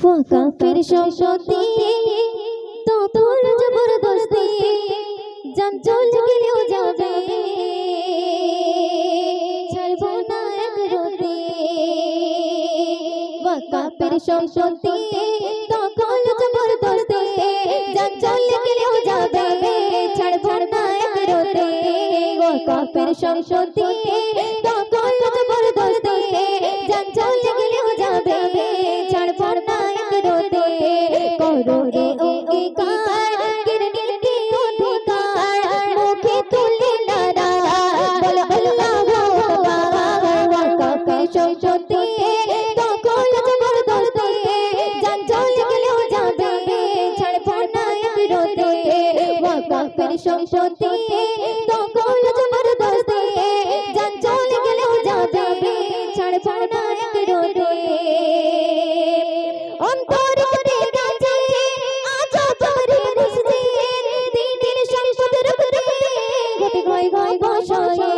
ফাঁকা ফের সম্পত্তি তো তোর জবরদস্তি জান চল গেলেও যাবে। ছাড়বো না এক রতি ফাঁকা ফের সম্পত্তি তো তোর জবরদস্তি জান চল গেলেও যাবে। ছাড়বো না এক রতি ফাঁকা ফের সম্পত্তি সম্পত্তি তখন জবরদস্তি জান চলে গেলেও যাবে, ছাড়বো না এক রতি ওয়াকাফের সম্পত্তি তখন জবরদস্তি জান চলে গেলেও যাবে, ছাড়বো না এক রতি অন্তরে গেছে আজ জবরে বসছে দিনের সংসদ রুখতে গতি গয় গয় বসয়ে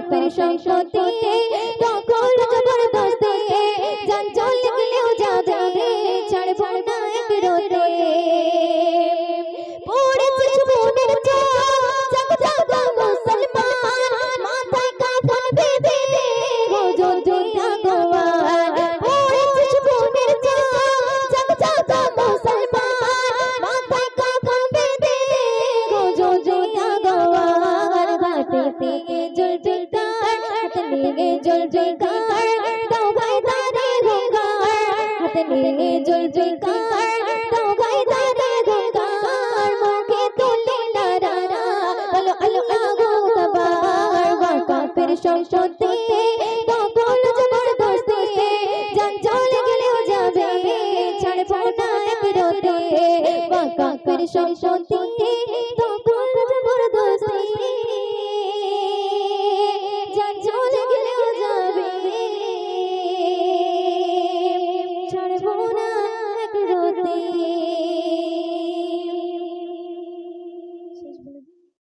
ওয়াকাফের সম্পত্তি তখন জবরদস্তি। জান চলে গেলেও যাবে ছাড়বো না এক রতে হাত নিয়ে জল জলকার দাও গায় তারে গঙ্গার হাত নিয়ে জল জলকার দাও গায় তারে গঙ্গার মুখে তুলে নারা বলো আল্লাহু আকবার ওয়াকাফের সম্পত্তি তখন জবরদস্তি জান চলে গেলেও যাবে